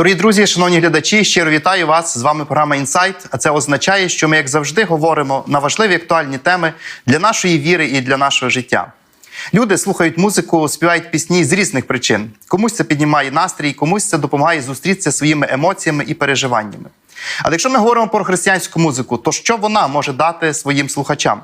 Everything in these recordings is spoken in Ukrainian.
Дорогі друзі, шановні глядачі, щиро вітаю вас. З вами програма Інсайт. А це означає, що ми, як завжди, говоримо на важливі актуальні теми для нашої віри і для нашого життя. Люди слухають музику, співають пісні з різних причин. Комусь це піднімає настрій, комусь це допомагає зустрітися своїми емоціями і переживаннями. Але якщо ми говоримо про християнську музику, то що вона може дати своїм слухачам?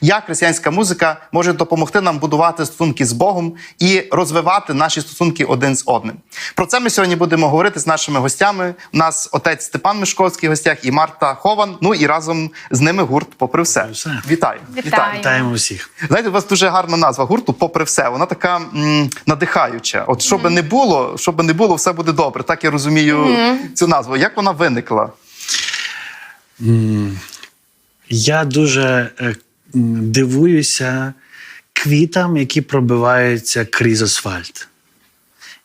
Як християнська музика може допомогти нам будувати стосунки з Богом і розвивати наші стосунки один з одним? Про це ми сьогодні будемо говорити з нашими гостями. У нас отець Степан Мишковський в гостях і Марта Хован. Ну і разом з ними гурт попри все. Вітаю. Вітаю. Вітаємо всіх. Знаєте, у вас дуже гарна назва гурту, попри все. Вона така м, надихаюча. От що би не було, що би не було, все буде добре. Так я розумію цю назву. Як вона виникла? Я дуже е, дивуюся квітам, які пробиваються крізь асфальт.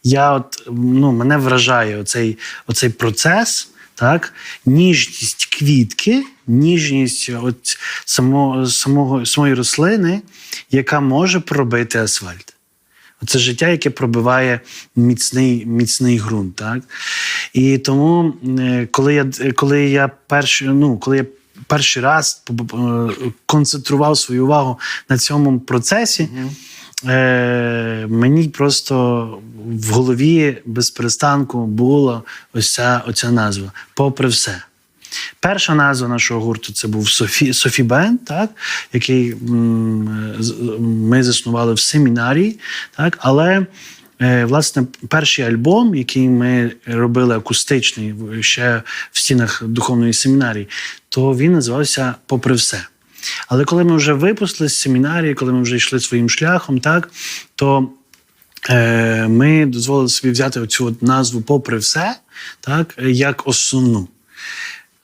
Я от, ну, мене вражає оцей, оцей процес, так? ніжність квітки, ніжність от само, самого, самої рослини, яка може пробити асфальт. Це життя, яке пробиває міцний, міцний ґрунт. Так? І тому, е, коли я, коли я перший, ну, коли я перший раз е, концентрував свою увагу на цьому процесі, е, мені просто в голові без перестанку була ось ця оця назва попри все. Перша назва нашого гурту це був Софі, Софі Бенд, так, який м, з- ми заснували в семінарії. Так, але е, власне перший альбом, який ми робили акустичний ще в стінах духовної семінарії, то він називався Попри все. Але коли ми вже випустили з семінарії, коли ми вже йшли своїм шляхом, так, то е, ми дозволили собі взяти от назву попри все, так, як основну.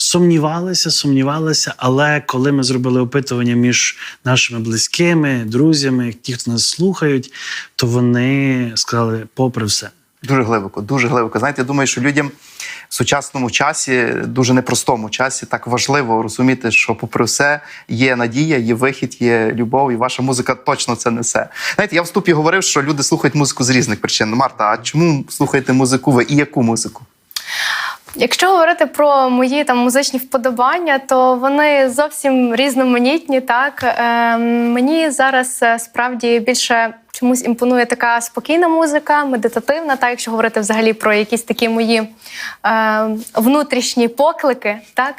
Сумнівалися, сумнівалися, але коли ми зробили опитування між нашими близькими, друзями, ті, хто нас слухають, то вони сказали, попри все. Дуже глибоко, дуже глибоко. Знаєте, я думаю, що людям в сучасному часі, дуже непростому часі, так важливо розуміти, що попри все є надія, є вихід, є любов, і ваша музика точно це несе. Знаєте, я в вступі говорив, що люди слухають музику з різних причин. Марта, а чому слухаєте музику ви і яку музику? Якщо говорити про мої там музичні вподобання, то вони зовсім різноманітні. Так е, мені зараз е, справді більше чомусь імпонує така спокійна музика, медитативна. Так, якщо говорити взагалі про якісь такі мої е, внутрішні поклики, так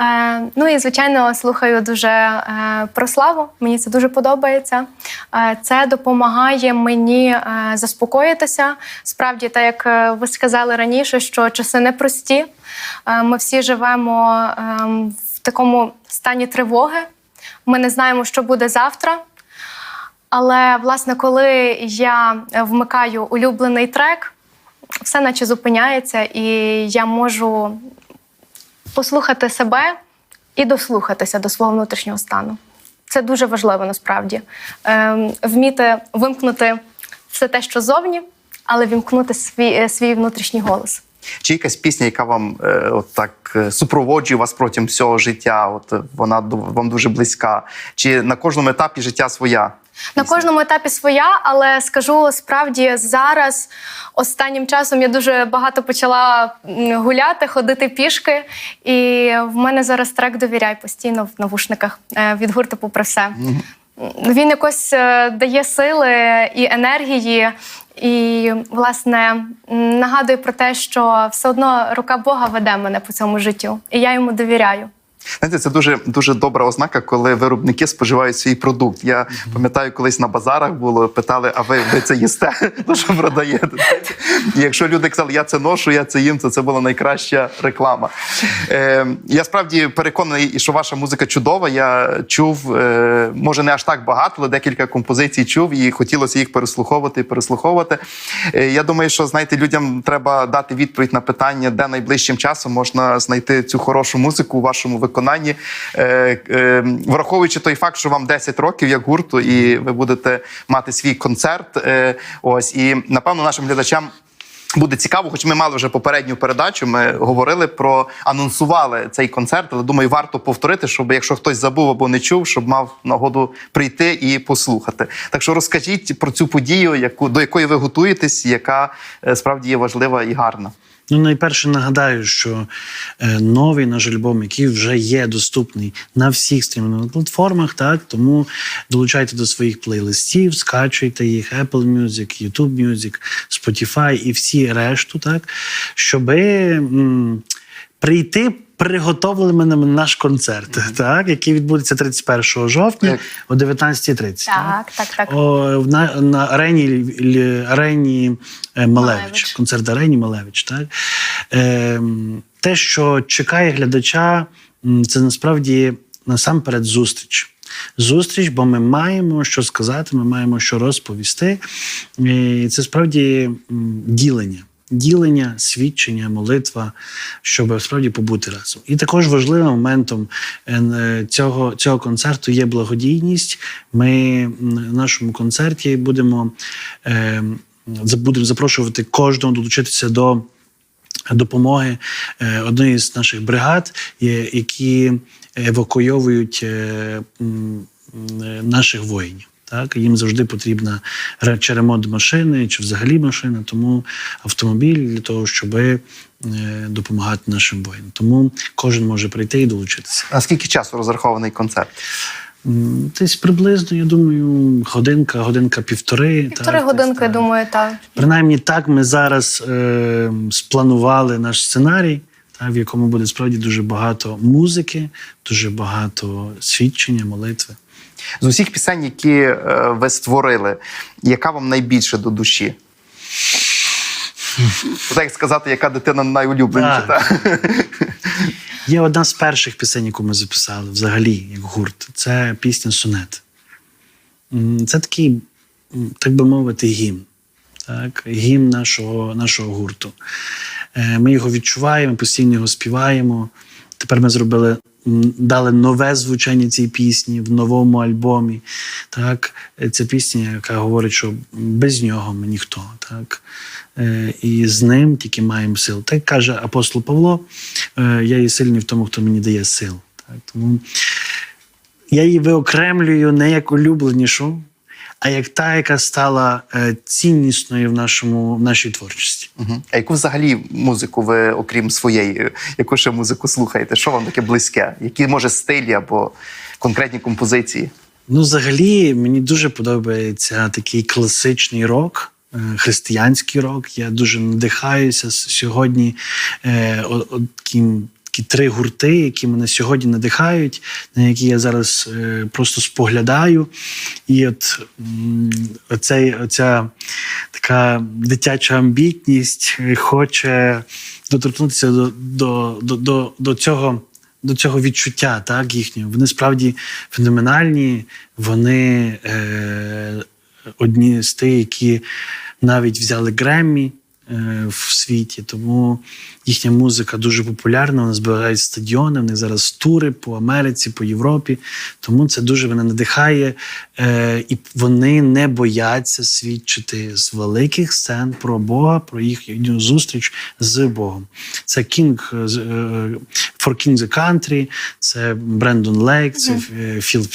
е, ну і звичайно слухаю дуже е, про славу. Мені це дуже подобається. Е, це допомагає мені е, заспокоїтися. Справді, так як е, ви сказали раніше, що часи непрості. Е, Ми всі живемо ем, в такому стані тривоги. Ми не знаємо, що буде завтра. Але, власне, коли я вмикаю улюблений трек, все наче зупиняється, і я можу послухати себе і дослухатися до свого внутрішнього стану. Це дуже важливо насправді. Ем, вміти вимкнути все те, що зовні, але вімкнути свій, е, свій внутрішній голос. Чи якась пісня, яка вам е, от так е, супроводжує вас протягом всього життя? От е, вона вам дуже близька? Чи на кожному етапі життя своя? На кожному етапі своя, але скажу справді зараз, останнім часом я дуже багато почала гуляти, ходити пішки. І в мене зараз трек довіряй постійно в навушниках е, від гурту попри все. Він якось е, дає сили і енергії, і, власне, нагадує про те, що все одно рука Бога веде мене по цьому життю, і я йому довіряю. Знаєте, це дуже дуже добра ознака, коли виробники споживають свій продукт. Я пам'ятаю, колись на базарах було питали, а ви, ви це їсте? То що продаєте? І якщо люди казали, я це ношу, я це їм, то це була найкраща реклама. Е, я справді переконаний, що ваша музика чудова. Я чув, е, може не аж так багато, але декілька композицій чув, і хотілося їх переслуховувати і переслуховувати. Е, я думаю, що знаєте, людям треба дати відповідь на питання, де найближчим часом можна знайти цю хорошу музику у вашому виконанні, е, е, враховуючи той факт, що вам 10 років як гурту, і ви будете мати свій концерт. Е, ось і напевно нашим глядачам. Буде цікаво, хоч ми мали вже попередню передачу. Ми говорили про анонсували цей концерт, але думаю, варто повторити, щоб якщо хтось забув або не чув, щоб мав нагоду прийти і послухати. Так що розкажіть про цю подію, яку до якої ви готуєтесь, яка справді є важлива і гарна. Ну, найперше нагадаю, що е, новий наш альбом, який вже є доступний на всіх стрімінгових платформах, так? Тому долучайте до своїх плейлистів, скачуйте їх. Apple Music, YouTube Music, Spotify і всі решту, так, щоби м, прийти приготовленими на наш концерт, так, який відбудеться 31 жовтня Так. о 19.30. Так, так, так. О, в- на, на арені, арені е, Малевич, Малевич. концерт арені Малевич. Так? Е, те, що чекає глядача, це насправді насамперед зустріч. Зустріч, бо ми маємо що сказати, ми маємо що розповісти. І це справді ділення. Ділення, свідчення, молитва, щоб справді побути разом. І також важливим моментом е, цього, цього концерту є благодійність. Ми на нашому концерті будемо, е, будемо запрошувати кожного долучитися до допомоги е, одної з наших бригад, які евакуйовують е, е, наших воїнів. Так, їм завжди потрібна чи ремонт машини, чи взагалі машина, тому автомобіль для того, щоб е, допомагати нашим воїнам. Тому кожен може прийти і долучитися. А скільки часу розрахований концерт? Десь приблизно, я думаю, годинка, годинка півтори. Півтори так, годинки, десь так. думаю, так. Принаймні так ми зараз е, спланували наш сценарій, та, в якому буде справді дуже багато музики, дуже багато свідчення, молитви. З усіх пісень, які е, ви створили, яка вам найбільше до душі? Так сказати, яка дитина найулюбленіша. Так. Є одна з перших пісень, яку ми записали взагалі, як гурт. Це пісня Сонет. Це такий, так би мовити, гімн. Так? Гімн нашого, нашого гурту. Е, Ми його відчуваємо, постійно його співаємо. Тепер ми зробили, дали нове звучання цій пісні в новому альбомі. Так? Е, Це пісня, яка говорить, що без нього ми ніхто. Так? Е, І з ним тільки маємо сил. Так каже апостол Павло: е, я є сильний в тому, хто мені дає сил. Так? Тому я її виокремлюю не як улюбленішу, а як та, яка стала е, ціннісною в, нашому, в нашій творчості. Мгм. А яку взагалі музику ви, окрім своєї, яку ще музику слухаєте? Що вам таке близьке? Які може стилі або конкретні композиції? Ну, взагалі, мені дуже подобається такий класичний рок. е, Християнський рок. Я дуже надихаюся сьогодні. Е, таким- такі три гурти, які мене сьогодні надихають, на які я зараз е, просто споглядаю. І от оцей, оця така дитяча амбітність е, хоче доторкнутися до, до, до, до, до цього до цього відчуття, так, їхнього. Вони справді феноменальні, вони е, одні з тих, які навіть взяли Греммі в світі. Тому їхня музика дуже популярна. Вони збирають стадіони, в них зараз тури по Америці, по Європі. Тому це дуже мене надихає. Е, і вони не бояться свідчити з великих сцен про Бога, про їхню зустріч з Богом. Це King е, For King the Country, це Брендон Лейк, це е, Філ,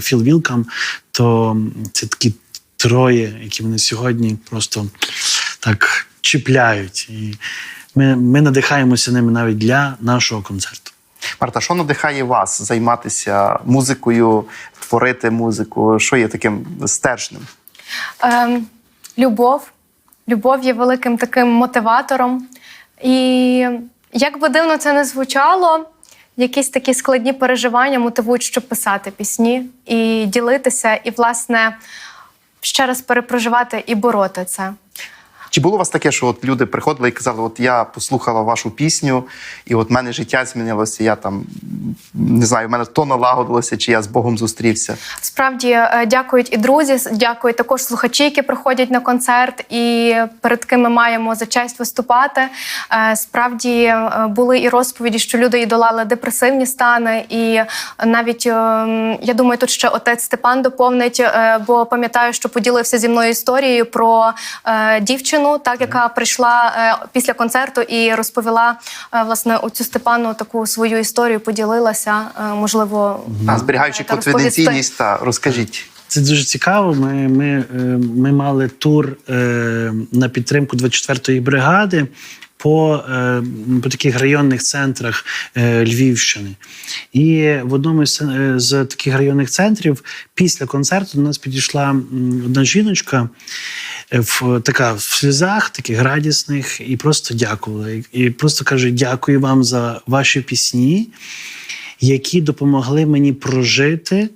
Філ Вілкам. То це такі троє, які мене сьогодні просто так чіпляють. І ми, ми надихаємося ними навіть для нашого концерту. Марта, що надихає вас займатися музикою, творити музику? Що є таким стержнем? Ем, любов. Любов є великим таким мотиватором. І як би дивно це не звучало, якісь такі складні переживання мотивують, щоб писати пісні і ділитися, і, власне, ще раз перепроживати і бороти це. Чи було у вас таке, що от люди приходили і казали: от я послухала вашу пісню, і от мене життя змінилося, я там не знаю, в мене то налагодилося, чи я з Богом зустрівся? Справді е, дякують і друзі, дякують також слухачі, які приходять на концерт, і перед ким ми маємо за честь виступати. Е, Справді е, були і розповіді, що люди і долали депресивні стани. І навіть е, я думаю, тут ще отець Степан доповнить, бо пам'ятаю, що поділився зі мною історією про е, дівчину, так яка прийшла е, після концерту і розповіла е, власне оцю Степану таку свою історію, поділилася. е, Можливо, А зберігаючи Та конфіденційність, та розкажіть. Це дуже цікаво. Ми, ми, ми мали тур е, на підтримку 24-ї бригади по, е, по таких районних центрах е, Львівщини. І в одному з, е, з таких районних центрів після концерту до нас підійшла одна жіночка в така в сльозах, таких радісних, і просто дякувала. І, просто каже: дякую вам за ваші пісні, які допомогли мені прожити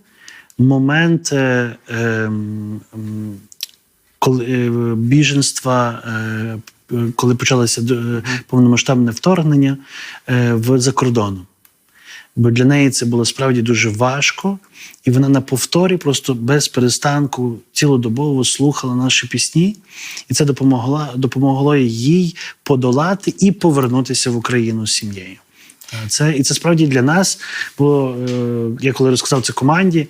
момент. Е, ем, коли е, біженства, е, коли почалося е, повномасштабне вторгнення е, в за кордоном. Бо для неї це було справді дуже важко, і вона на повторі просто без перестанку цілодобово слухала наші пісні, і це допомогло, допомогло їй подолати і повернутися в Україну з сім'єю. Це, і це справді для нас, бо е, я коли розказав це команді,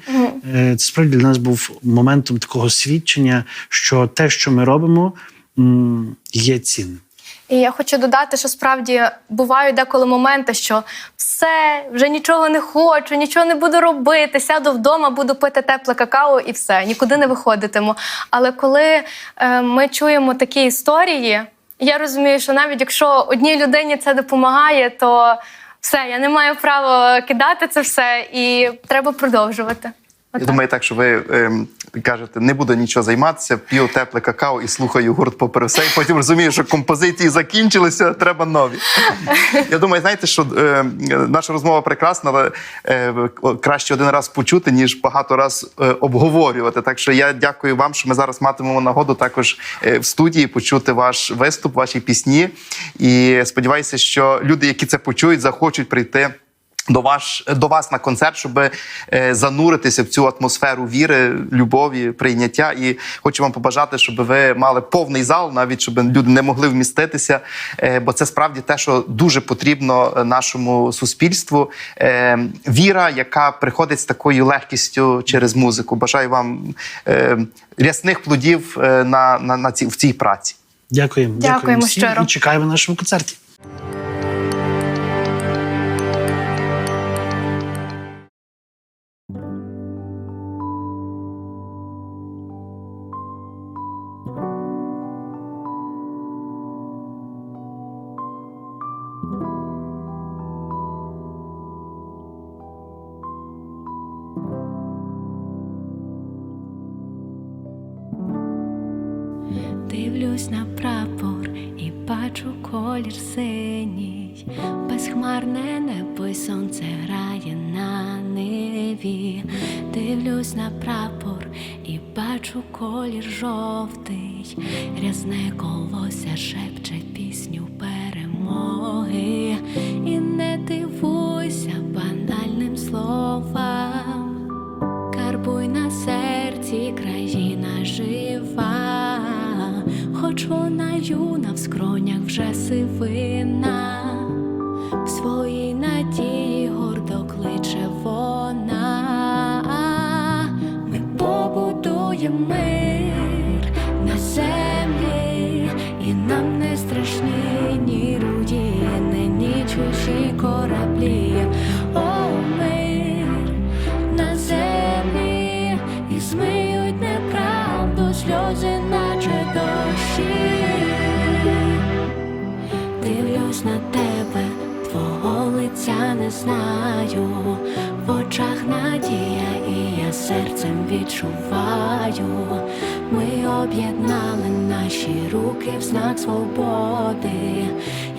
е, це справді для нас був моментом такого свідчення, що те, що ми робимо, є цінним. І я хочу додати, що справді бувають деколи моменти, що все, вже нічого не хочу, нічого не буду робити, сяду вдома, буду пити тепле какао і все, нікуди не виходитиму. Але коли е, ми чуємо такі історії, я розумію, що навіть якщо одній людині це допомагає, то все, я не маю права кидати це все і треба продовжувати. Я думаю, так, що ви ем, кажете, не буду нічого займатися, п'ю тепле какао і слухаю гурт попри все, і потім розумію, що композиції закінчилися, треба нові. Я думаю, знаєте, що е, наша розмова прекрасна, але е, краще один раз почути, ніж багато раз е, обговорювати. Так що я дякую вам, що ми зараз матимемо нагоду також е, в студії почути ваш виступ, ваші пісні. І сподіваюся, що люди, які це почують, захочуть прийти до ваш до вас на концерт, щоб е, зануритися в цю атмосферу віри, любові, прийняття. І хочу вам побажати, щоб ви мали повний зал, навіть щоб люди не могли вміститися. Е, бо це справді те, що дуже потрібно е, нашому суспільству. Е, віра, яка приходить з такою легкістю через музику. Бажаю вам е, рясних плодів е, на, на, на ці, в цій праці. Дякуємо. Дякуємо всім щиро. і чекаємо на нашому концерті. Бачу колір жовтий, рязне колося шепче пісню перемоги. І не дивуйся банальним словам. Карбуй на серці, країна жива, хоч вона юна в скронях вже сивина, знаю, в очах надія, і я серцем відчуваю. Ми об'єднали наші руки в знак свободи,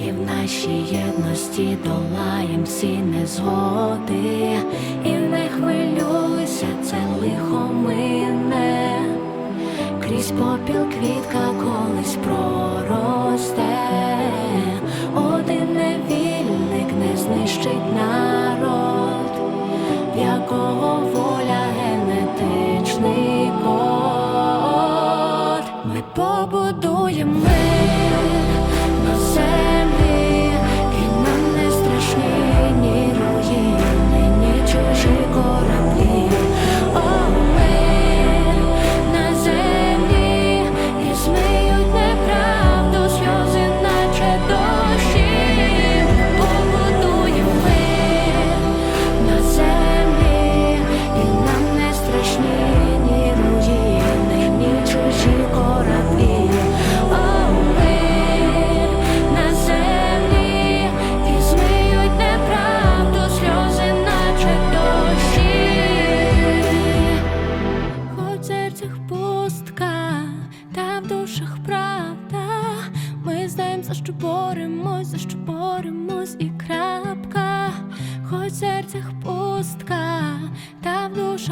і в нашій єдності долаєм всі незгоди, і не хвилюйся, це лихо мине, крізь попіл квітка колись проросте, один не знищить народ, в якого воля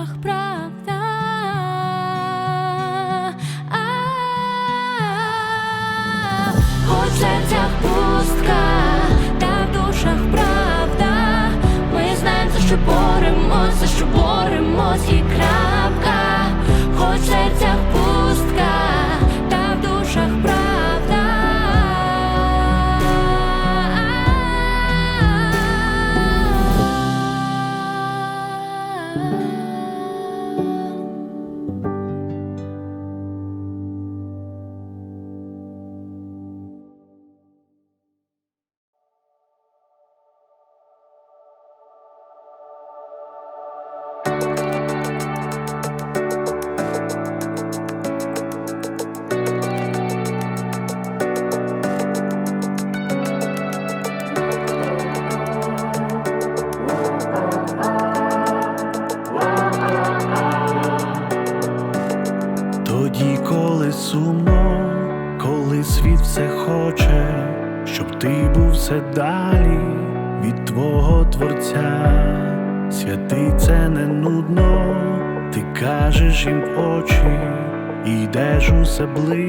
в правда. Хоч серцях пустка, та в душах правда. Ми знаємо, за що боремось, за що боремось і крапка. Хоч серцях пустка, усе ближче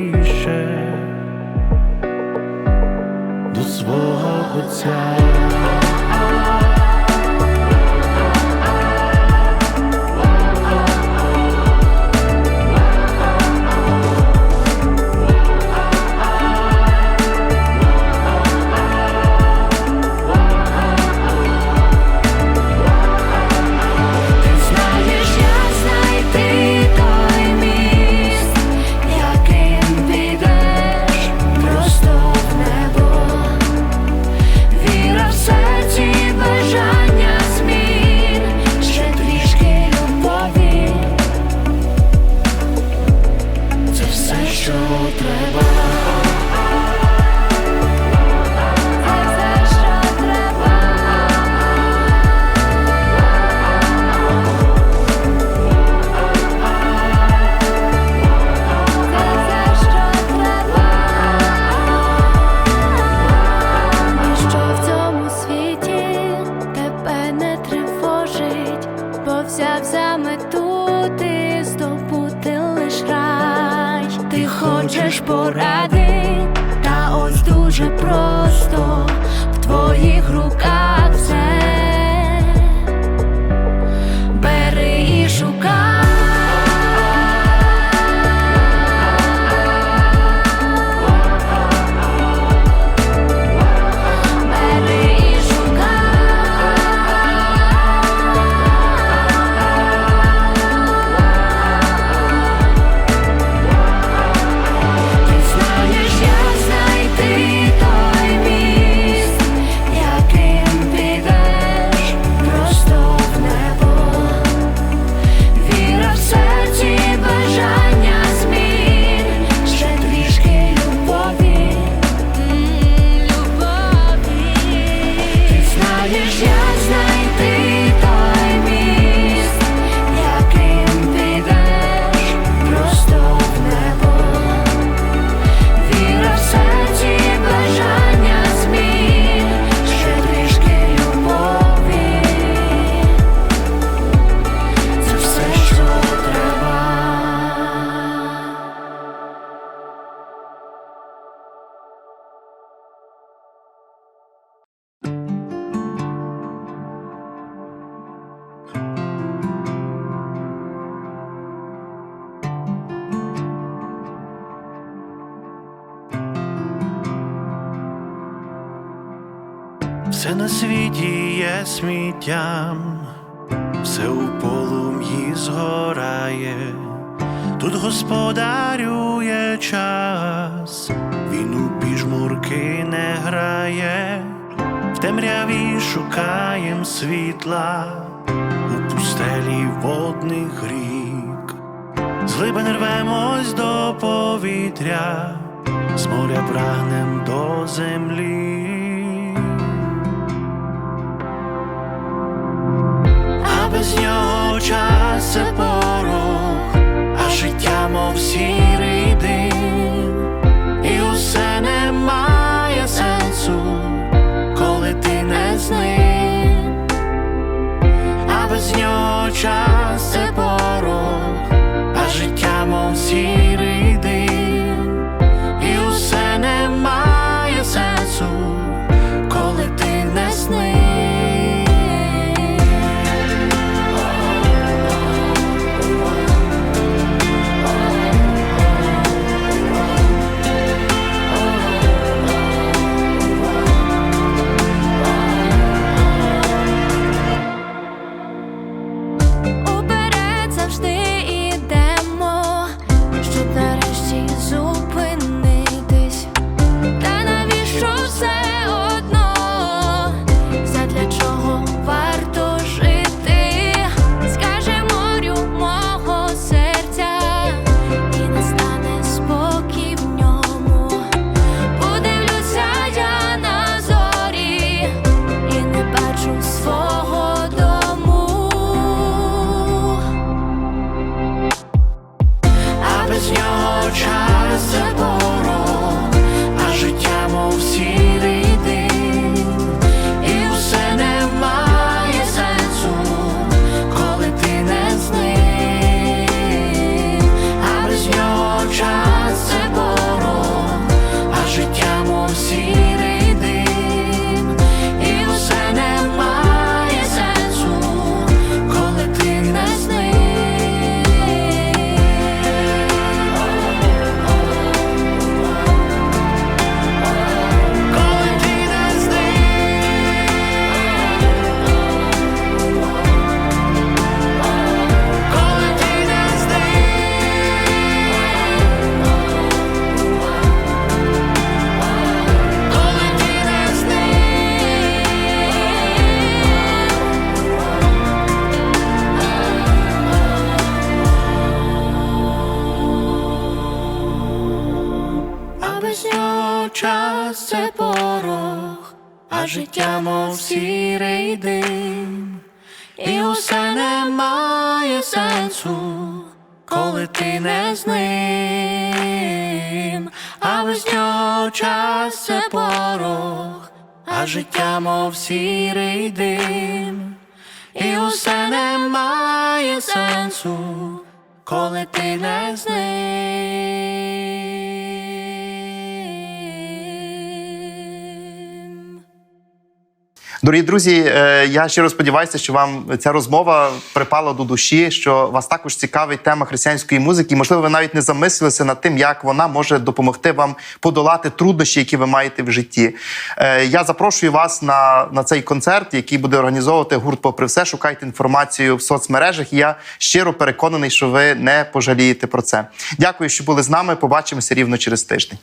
на світі є сміттям, все у полум'ї згорає, тут господарює час, він у піжмурки не грає, в темряві шукаєм світла, у пустелі водних рік, з глибин рвемось до повітря, з моря прагнем до землі. без нього час це порох, а життя, мов сірий дим, і усе не має сенсу, коли ти не з ним, а без нього час це порох, а життя, мов сірий. your child. Життя мов сірий дим, і усе не має сенсу, коли ти не з ним, а без нього час це порох, а життя мов сірий дим, і усе не має сенсу, коли ти не з ним. Дорогі друзі, е, я щиро сподіваюся, що вам ця розмова припала до душі, що вас також цікавить тема християнської музики. Можливо, ви навіть не замислилися над тим, як вона може допомогти вам подолати труднощі, які ви маєте в житті. Е, Я запрошую вас на, на цей концерт, який буде організовувати гурт. Попри все, шукайте інформацію в соцмережах. І я щиро переконаний, що ви не пожалієте про це. Дякую, що були з нами. Побачимося рівно через тиждень.